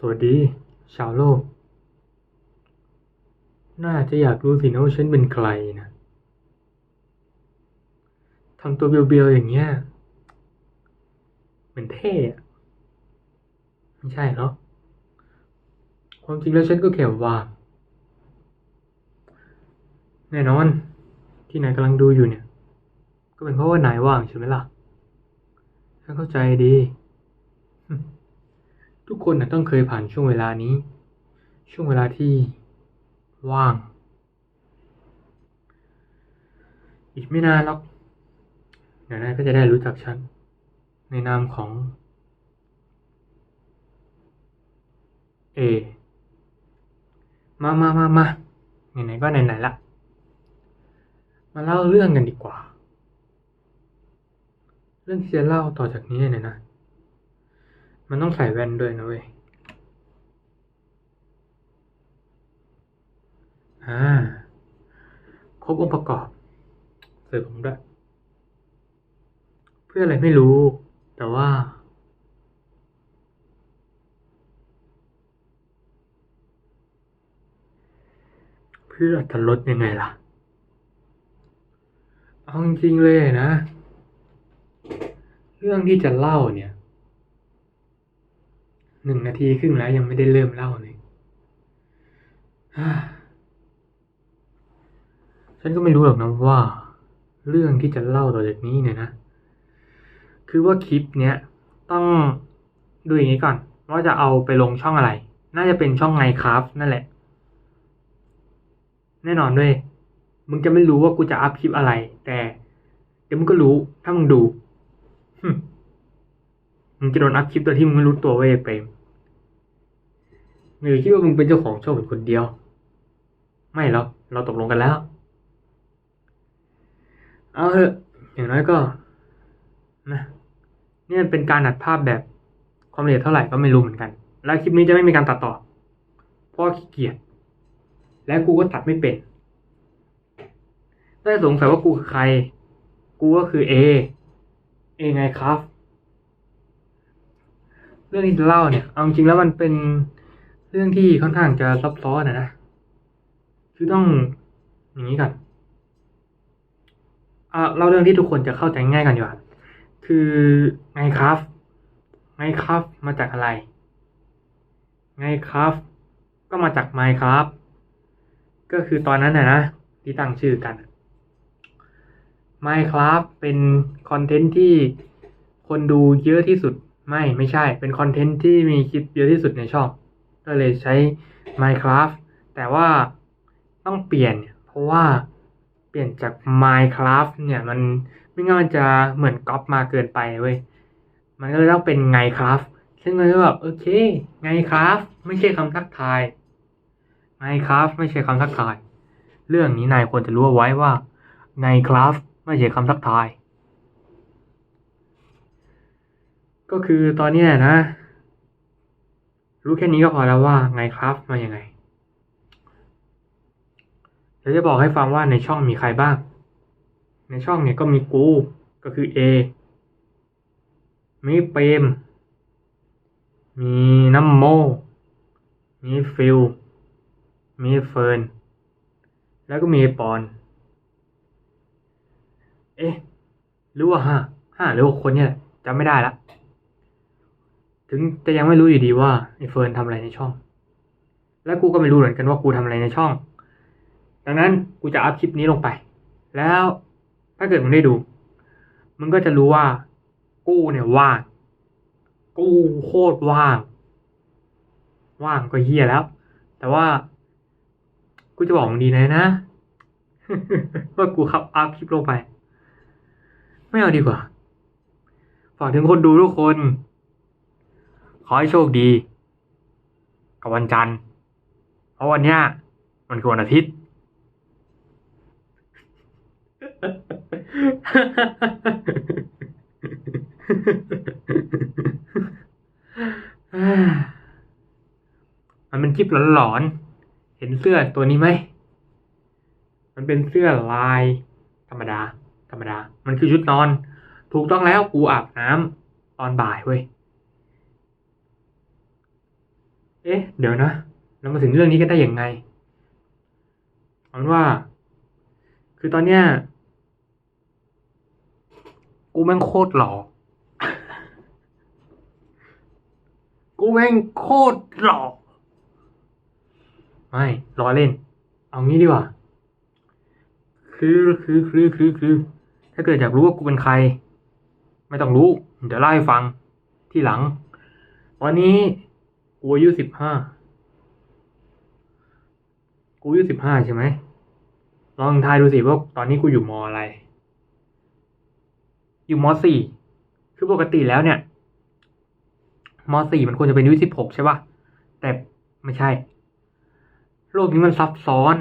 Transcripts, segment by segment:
สวัสดี ชาวโลก น่าจะอยากรู้สินะว่าฉันเป็นใครนะทำตัวเบียวๆอย่างเงี้ยเหมือนเท่อะไม่ใช่หรอกความจริงแล้วฉันก็แค่ว่างแน่นอน ที่นายกำลังดูอยู่เนี่ย ก็เป็นเพราะว่านายว่างใช่ไหมล่ะฉันเข้าใจดี ทุกคนนะต้องเคยผ่านช่วงเวลานี้ ช่วงเวลาที่ว่าง อีกไม่นานหรอกเดี๋ยวนายก็จะได้รู้จักฉัน ในนามของ เอ มามามามาไหนๆก็ไหนๆละ มาเล่าเรื่องกันดีกว่า เรื่องที่จะเล่าต่อจากนี้เนี่ยนะ มันต้องใส่แว่นด้วยนะเว้ย อ่า ครบองค์ประกอบ เสริมผมด้วย เพื่ออะไรไม่รู้ แต่ว่า เพื่ออรรถรสยังไงล่ะ เอาจริงเลยนะ เรื่องที่จะเล่าเนี่ย หนึ่งนาทีครึ่งแล้วยังไม่ได้เริ่มเล่าเลยฮ่าฉันก็ไม่รู้หรอกนะว่า เรื่องที่จะเล่าต่อจากนี้เนี่ยนะ คือว่าคลิปเนี้ยต้องดูอย่างนี้ก่อน ว่าจะเอาไปลงช่องอะไร น่าจะเป็นช่องไงครับนั่นแหละ แน่นอนด้วย มึงจะไม่รู้ว่ากูจะอัพคลิปอะไร แต่เดี๋ยวมึงก็รู้ถ้ามึงดูมึงจะโดนอัพคลิปโดยที่มึงไม่รู้ตัวเว้ยเปรม หรือคิดว่ามึงเป็นเจ้าของโช่องเป็นคนเดียว ไม่หรอกเราตกลงกันแล้ว เอาเถอะอย่างน้อยก็นะนี่เป็นการอัดภาพแบบความละเอียดเท่าไหร่ก็ไม่รู้เหมือนกัน แล้วคลิปนี้จะไม่มีการตัดต่อ เพราะขี้เกียจและกูก็ตัดไม่เป็นถ้าสงสัยว่ากูคือใคร กูก็คือเอ เอไงครับ เรื่องที่จะเล่าเนี่ย เอาจริงแล้วมันเป็น เรื่องที่ค่อนข้างจะซับซ้อนนะนะคือต้องอย่างนี้ก่อนอะเล่าเรื่องที่ทุกคนจะเข้าใจง่ายกันดีกว่า คือไงครับไงครับมาจากอะไรไงครับ ก็มาจาก Minecraft ก็คือตอนนั้นนะนะที่ตั้งชื่อกัน Minecraft เป็นคอนเทนต์ที่คนดูเยอะที่สุด ไม่ไม่ใช่ เป็นคอนเทนต์ที่มีคลิปเยอะที่สุดในช่อง ก็เลยใช้ Minecraft แต่ว่าต้องเปลี่ยน เพราะว่าเปลี่ยนจาก Minecraft เนี่ยมันไม่งั้นมันจะเหมือนก๊อปมาเกินไปเว้ย มันก็เลยต้องเป็นไงครับซึ่งมันก็แบบโอเค ไงครับ ไม่ใช่คำทักทาย ไงครับ ไม่ใช่คำทักทาย เรื่องนี้นายควรจะรู้ไว้ว่า ไงครับ ไม่ใช่คำทักทาย ก็คือตอนนี้นะ รู้แค่นี้ก็พอแล้วว่าไงครับมาอย่างไงเดี๋ยวจะบอกให้ฟังว่าในช่องมีใครบ้าง ในช่องเนี่ยก็มีกูก็คือ A มีเปรมมีน้ำโม มีฟิล มีเฟิร์น แล้วก็มีปอน เอ๊ะหรือว่าห้าห้าหรือหกคนเนี่ยจำไม่ได้ละ ถึงแต่ยังไม่รู้อยู่ดีว่าไอ้เฟิร์นทำอะไรในช่อง และกูก็ไม่รู้เหมือนกันว่ากูทำอะไรในช่อง ดังนั้นกูจะอัพคลิปนี้ลงไป แล้วถ้าเกิดมึงได้ดู มึงก็จะรู้ว่า กูเนี่ยว่าง กูโคตรว่าง ว่างก็เฮียแล้ว แต่ว่า กูจะบอกมึงดีนะนะว่ากูขับอัพคลิปลงไป ไม่เอาดีกว่า ฝากถึงคนดูทุกคน ขอให้โชคดี กับวันจันทร์ เพราะวันเนี้ยมันคือวันอาทิตย์ มันเป็นคลิปหลอนๆ เห็นเสื้อตัวนี้ไหม มันเป็นเสื้อลาย ธรรมดา ธรรมดา มันคือชุดนอน ถูกต้องแล้วกูอาบน้ำตอนบ่ายเว้ย เอ๊ะ เดี๋ยวนะ เรามาถึงเรื่องนี้กันได้ยังไงเอาเป็นว่า คือตอนเนี้ย กูแม่งโคตรหล่อ กูแม่งโคตรหล่อ ไม่ล้อเล่น เอางี้ดีกว่า คือคือคือคือคือ ถ้าเกิดอยากรู้ว่ากูเป็นใคร ไม่ต้องรู้ เดี๋ยวเล่าให้ฟังที่หลังวันนี้ กูอายุสิบห้ากูอายุสิบห้าใช่ไหมลองทายดูสิว่าตอนนี้กูอยู่มออะไร อยู่มสี่คือปกติแล้วเนี่ยมสี่มันควรจะเป็นอายุสิบหกใช่ป่ะ แต่ไม่ใช่ โลกนี้มันซับซ้อน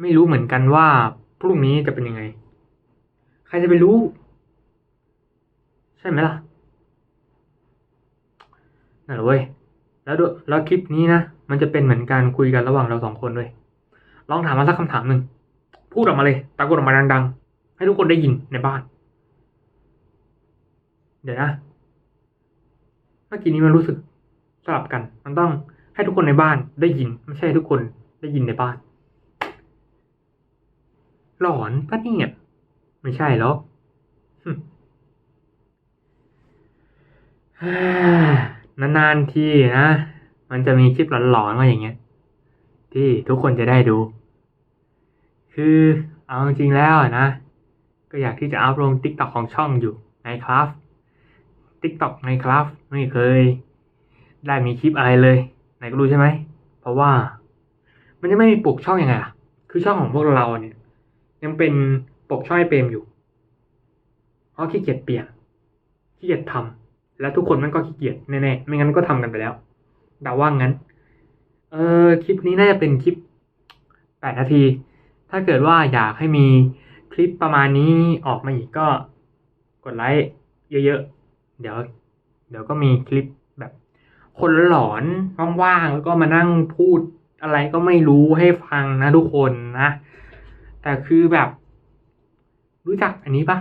ไม่รู้เหมือนกันว่าพรุ่งนี้จะเป็นยังไง ใครจะไปรู้ ใช่ไหมล่ะนั่นแหละเว้ย แล้วด้วยแล้วคลิปนี้นะ มันจะเป็นเหมือนการคุยกันระหว่างเราสองคนด้วยลองถามมาสักคำถามหนึ่ง พูดออกมาเลย ตะโกนออกมาดังๆ ให้ทุกคนได้ยินในบ้าน เดี๋ยวนะ เมื่อกี้นี้มันรู้สึกสลับกัน มันต้องให้ทุกคนในบ้านได้ยิน ไม่ใช่ทุกคนได้ยินในบ้าน หลอนปะเนี่ย ไม่ใช่หรอกหึ นานๆทีนะ มันจะมีคลิปหลอนๆมาอย่างเงี้ย ที่ทุกคนจะได้ดู คือเอาจริงๆแล้วนะ ก็อยากที่จะอัพลง t ิ k t o k ของช่องอยู่ในครับ t ิ k t o k ในครับไม่เคย ได้มีคลิปอะไรเลยไหนก็รู้ใช่ไหม เพราะว่า มันจะไม่มีปกช่องอยังไงล่ะ คือช่องของพวกเราเนี่ย ยังเป็นปกช่องไอเปรมอยู่ เพราะขี้เกียจเปลี่ยนขี้เกียจทำ แล้วทุกคนมันก็ขี้เกียจแน่ๆไม่งั้นก็ทำกันไปแล้วเดาว่างั้น เออคลิปนี้น่าจะเป็นคลิปแปดนาที ถ้าเกิดว่าอยากให้มีคลิปประมาณนี้ออกมาอีกก็กดไลค์เยอะๆ เดี๋ยว เดี๋ยวก็มีคลิปแบบ คนหลอนว่างๆแล้วก็มานั่งพูดอะไรก็ไม่รู้ให้ฟังนะทุกคนนะ แต่คือแบบ รู้จักอันนี้ปะ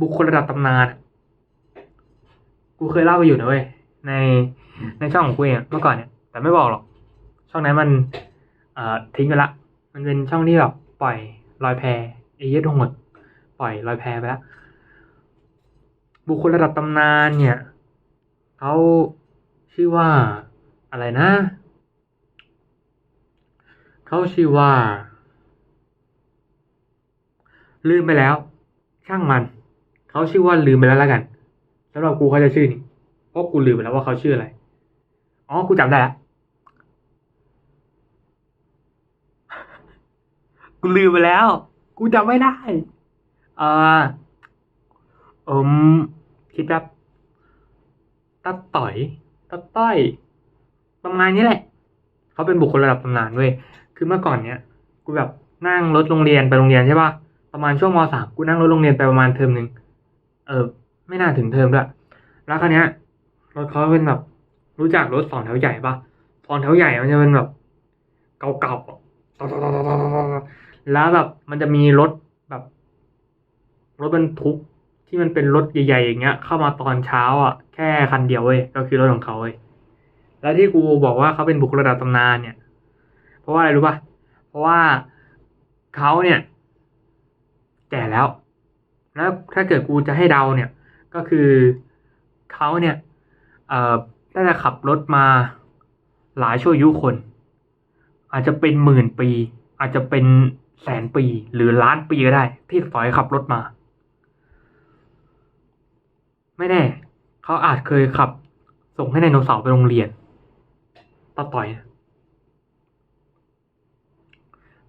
บุคคลระดับตำนาน กูเคยเล่าไปอยู่นะเว้ยในในช่องของกูเองเมื่อก่อนเนี่ย แต่ไม่บอกหรอก ช่องนั้นมัน เอ่อทิ้งไปละ มันเป็นช่องที่แบบปล่อยลอยแพเอเยสโหดปล่อยลอยแพไปแล้วบุคคลระดับตำนานเนี่ยเขาชื่อว่าอะไรนะเขาชื่อว่า ลืมไปแล้ว ช่างมันเขาชื่อว่าลืมไปแล้วล้วกัน สำหรับกูเขาจะชื่อนี้เพราะกูลืมไปแล้วว่าเขาชื่ออะไร อ๋อ กูจำได้ละกูลืมไปแล้ว กูจำไม่ได้เอ่อเอืมคิดแบบตัดต่อยตัดต้อยประมาณนี้แหละ เขาเป็นบุคคลระดับตำนานเว้ย คือเมื่อก่อนเนี้ย กูแบบนั่งรถโรงเรียนไปโรงเรียนใช่ป่ะ ประมาณช่วงมสามกูนั่งรถโรงเรียนไปประมาณเทอมหนึ่งเออ ไม่น่าถึงเทอมด้วยแล้วคราวเนี้ยรถเขาเป็นแบบรู้จักรถสองแถวใหญ่ปะสองแถวใหญ่มันจะเป็นแบบเก่าๆแล้วแบบมันจะมีรถแบบ รถบรรทุกที่มันเป็นรถใหญ่ๆอย่างเงี้ย เข้ามาตอนเช้าอะแค่คันเดียวเว้ยก็คือรถของเขาเว้ยแล้วที่กูบอกว่าเขาเป็นบุคคลระดับตำนานเนี่ย เพราะว่าอะไรรู้ปะเพราะว่าเขาเนี่ย แก่แล้ว แล้วถ้าเกิดกูจะให้เดาเนี่ย ก็คือเขาเนี่ยเอ่อน่าจะขับรถมาหลายชั่วยุคน อาจจะเป็นหมื่นปี อาจจะเป็นแสนปีหรือล้านปีก็ได้ ที่ฝอยขับรถมา ไม่แน่ เขาอาจเคยขับ ส่งให้ไดโนเสาร์ไปโรงเรียนตาต่อย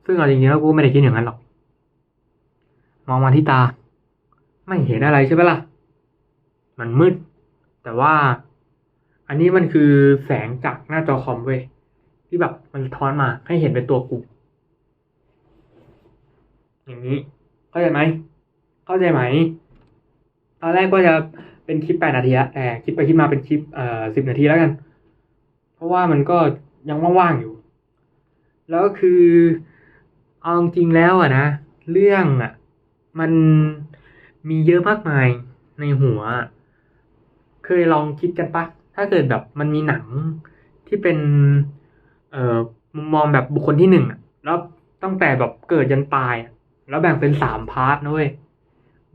ซึ่งเอาจริงๆแล้วกูไม่ได้คิดอย่างนั้นหรอก มองมาที่ตา ไม่เห็นอะไรใช่ไหมล่ะ มันมืด แต่ว่าอันนี้มันคือแสงจากหน้าจอคอมเว้ยที่แบบมันท้อนมาให้เห็นเป็นตัวกูอย่างนี้ เข้าใจไหม เข้าใจไหม ตอนแรกก็จะเป็นคลิปแปดนาทีละแต่คลิปไปคลิปมาเป็นคลิปเอ่อสิบนาทีแล้วกัน เพราะว่ามันก็ยังว่างๆอยู่ แล้วก็คือเอาจริงแล้วอะนะ เรื่องอะมันมีเยอะมากมายในหัว เคยลองคิดกันปะถ้าเกิดแบบมันมีหนังที่เป็น เอ่อมุมมองแบบบุคคลที่หนึ่งอะแล้วตั้งแต่แบบเกิดยันตายอะแล้วแบ่งเป็นสามพาร์ทนะเว้ย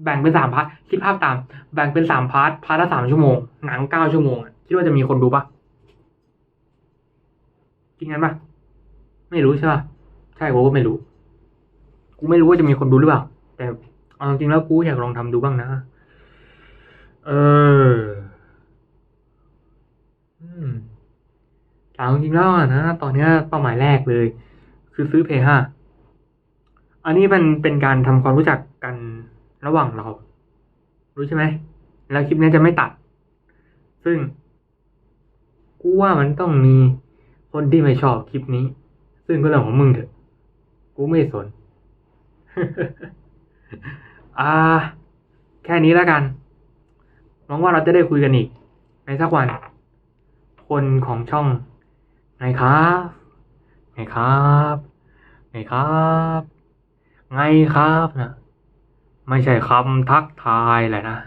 แบ่งเป็นสามพาร์ทคิดภาพตาม แบ่งเป็นสามพาร์ทพาร์ทละสามชั่วโมงหนังเก้าชั่วโมงอะคิดว่าจะมีคนดูปะคิดงั้นปะไม่รู้ใช่ปะใช่กูก็ไม่รู้ กูไม่รู้ว่าจะมีคนดูหรือเปล่า แต่เอาจริงแล้วกูอยากลองทำดูบ้างนะ เออ อืมถามจริงๆแล้วนะ ตอนเนี้ยเป้าหมายแรกเลย คือซื้อเพย์ห้าอันนี้มันเป็นการทำความรู้จักกันระหว่างเรา รู้ใช่ไหม แล้วคลิปนี้จะไม่ตัด ซึ่ง กูว่ามันต้องมีคนที่ไม่ชอบคลิปนี้ ซึ่งก็เรื่องของมึงเถอะ กูไม่สน อ่า แค่นี้แล้วกันหวังว่าเราจะได้คุยกันอีกในสักวัน คนของช่องไงครับไงครับไงครับไงครับนะไม่ใช่คำทักทายแหละนะ